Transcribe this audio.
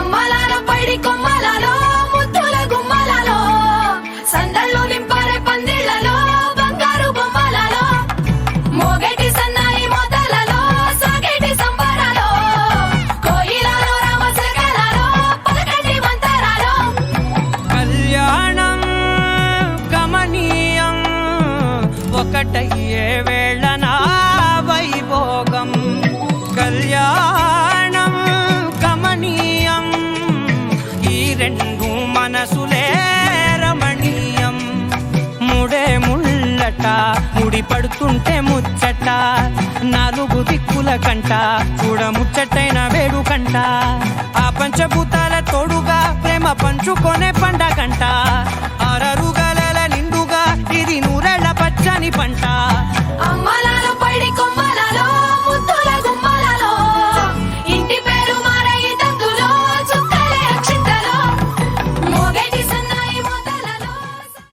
అమ్మలాల పైడి కొమ్మలలో ముద్దుల గుమ్మలలో సందళ్ళు నింపారే పందిళ్ళలో బంగారు బొమ్మలలో సన్నాయి సాగేటి సంబరాలో కోయిలలో రామశకలలో పలకటి మంతరాలో. కళ్యాణం గమనీయం ఒకటయ్యే వేళ ముళ్ళట ముడి పడుతుంటే ముచ్చట నాలుగు దిక్కుల కంట చూడ ముచ్చటైన వేడుకంట ఆ పంచభూతాల తోడుగా ప్రేమ పంచుకొనే పండగంట.